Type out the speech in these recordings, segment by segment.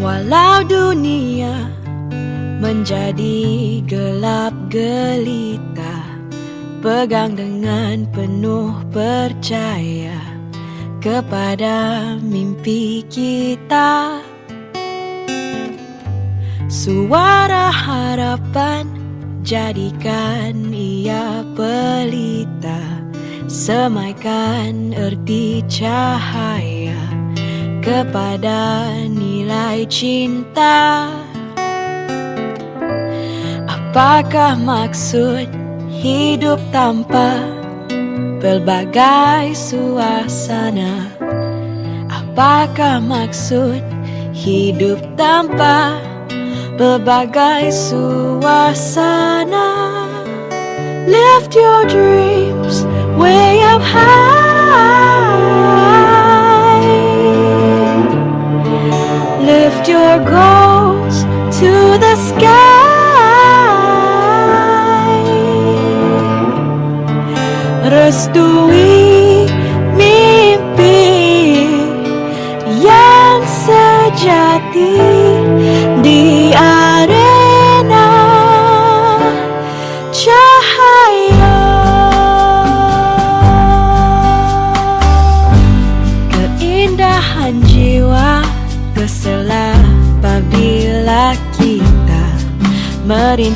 Walau dunia menjadi gelap gelita Pegang dengan penuh percaya Kepada mimpi kita. Suara harapan jadikan ia pelita Semaikan erti cahaya Kepada nilai cinta Apakah maksud hidup tanpa pelbagai suasana? Apakah maksud hidup tanpa pelbagai suasana? Lift your dreams way up high. Your goals to the sky.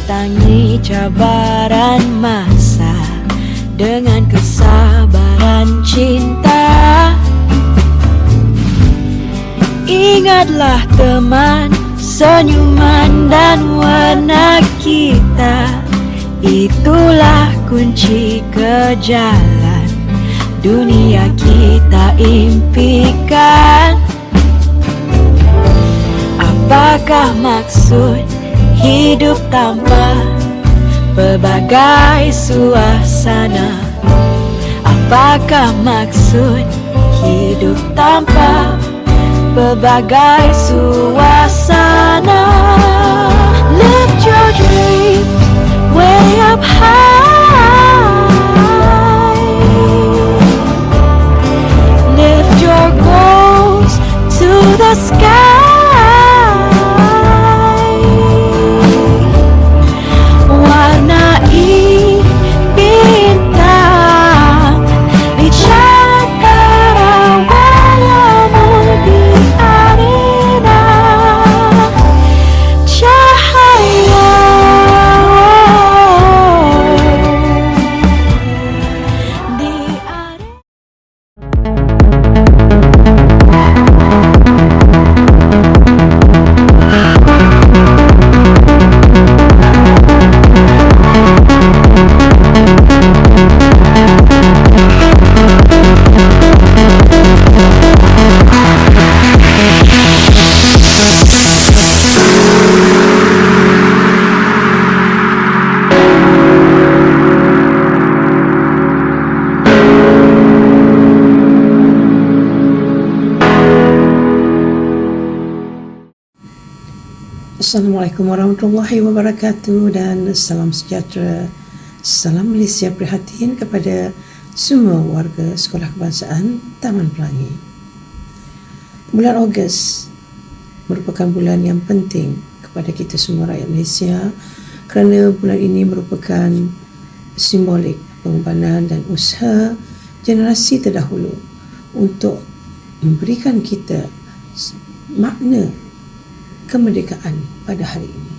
Merintangi cabaran masa dengan kesabaran cinta. Ingatlah teman, senyuman dan warna kita Itulah kunci ke jalan dunia kita impikan Apakah maksud hidup tanpa berbagai suasana. Apakah maksud hidup tanpa berbagai suasana? Lift your dreams way up high. Assalamualaikum warahmatullahi wabarakatuh dan salam sejahtera. Salam Malaysia prihatin kepada semua warga Sekolah Kebangsaan Taman Pelangi. Bulan Ogos merupakan bulan yang penting kepada kita semua rakyat Malaysia kerana bulan ini merupakan simbolik pengorbanan dan usaha generasi terdahulu untuk memberikan kita makna kemerdekaan pada hari ini.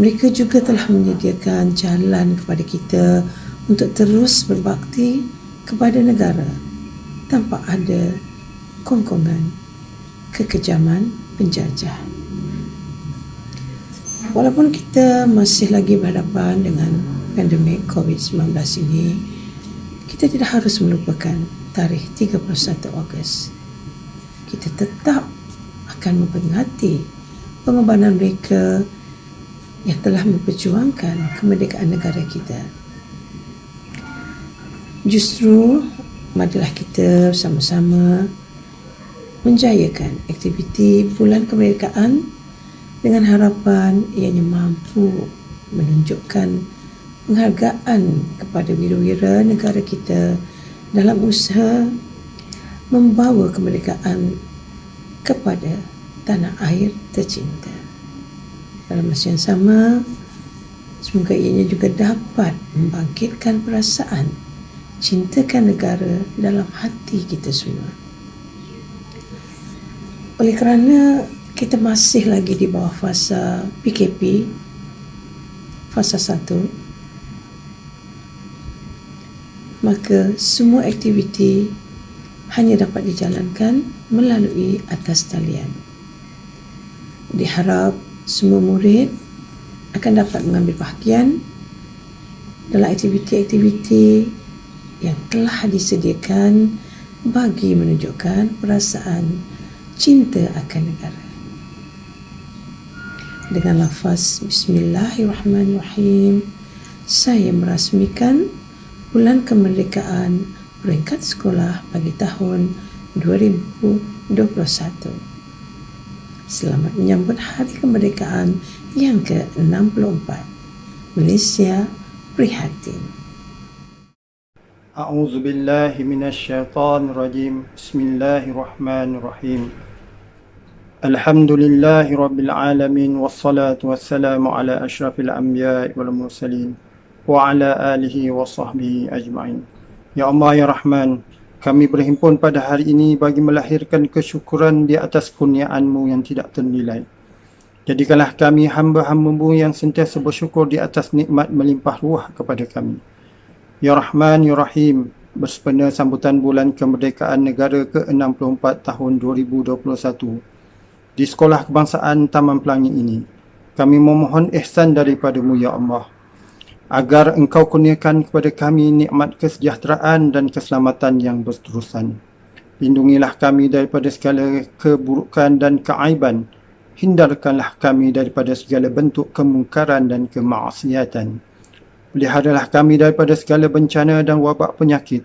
Mereka juga telah menyediakan jalan kepada kita untuk terus berbakti kepada negara tanpa ada kongkongan kekejaman penjajah. Walaupun kita masih lagi berhadapan dengan pandemik COVID-19 ini, kita tidak harus melupakan tarikh 31 Ogos. Kita tetap akan memperingati pengorbanan mereka yang telah memperjuangkan kemerdekaan negara kita. Justru marilah kita sama-sama menjayakan aktiviti bulan kemerdekaan dengan harapan ianya mampu menunjukkan penghargaan kepada wira-wira negara kita dalam usaha membawa kemerdekaan kepada tanah air tercinta. Dalam masa yang sama, semoga ianya juga dapat membangkitkan perasaan cintakan negara dalam hati kita semua. Oleh kerana kita masih lagi di bawah fasa PKP, fasa 1, maka semua aktiviti hanya dapat dijalankan melalui atas talian. Diharap semua murid akan dapat mengambil bahagian dalam aktiviti-aktiviti yang telah disediakan bagi menunjukkan perasaan cinta akan negara. Dengan lafaz Bismillahirrahmanirrahim, saya merasmikan bulan kemerdekaan peringkat sekolah bagi tahun 2021 Selamat menyambut Hari Kemerdekaan yang ke-64. Malaysia prihatin. أعوذ بالله من الشيطان الرجيم بسم الله الرحمن الرحيم الحمد لله رب العالمين والصلاة والسلام على أشرف الأنبياء والمرسلين وعلى آله وصحبه أجمعين Ya Allah ya Rahman kami berhimpun pada hari ini bagi melahirkan kesyukuran di atas kurniaanmu yang tidak ternilai. Jadikanlah kami hamba-hambamu yang sentiasa bersyukur di atas nikmat melimpah ruah kepada kami. Ya Rahman, Ya Rahim, bersepena sambutan bulan kemerdekaan negara ke-64 tahun 2021 di Sekolah Kebangsaan Taman Pelangi ini, kami memohon ihsan daripadamu, Ya Allah agar engkau kurniakan kepada kami nikmat kesejahteraan dan keselamatan yang berterusan. Lindungilah kami daripada segala keburukan dan keaiban. Hindarkanlah kami daripada segala bentuk kemungkaran dan kemaksiatan. Peliharalah kami daripada segala bencana dan wabak penyakit,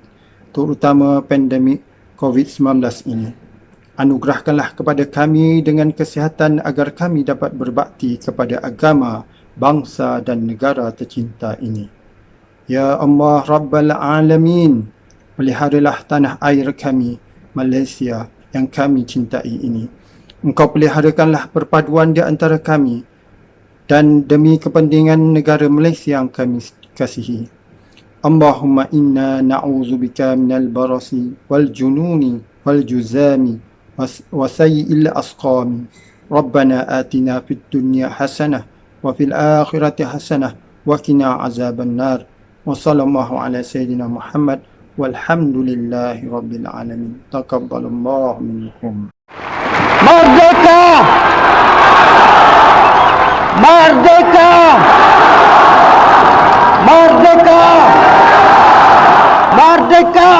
terutama pandemik COVID-19 ini. Anugerahkanlah kepada kami dengan kesihatan agar kami dapat berbakti kepada agama, bangsa dan negara tercinta ini. Ya Allah Rabbal Alamin, peliharalah tanah air kami, Malaysia yang kami cintai ini. Engkau peliharakanlah perpaduan di antara kami dan demi kepentingan negara Malaysia yang kami kasihi. Allahumma inna na'udzubika minal barasi wal jununi wal juzami wa sayyi'il asqami. Rabbana atina fid dunya hasanah وفي الآخرة حسنة وقنا عذاب النار. وصلى الله على سيدنا محمد والحمد لله رب العالمين. تقبل الله منكم. مردكا مردكا مردكا مردكا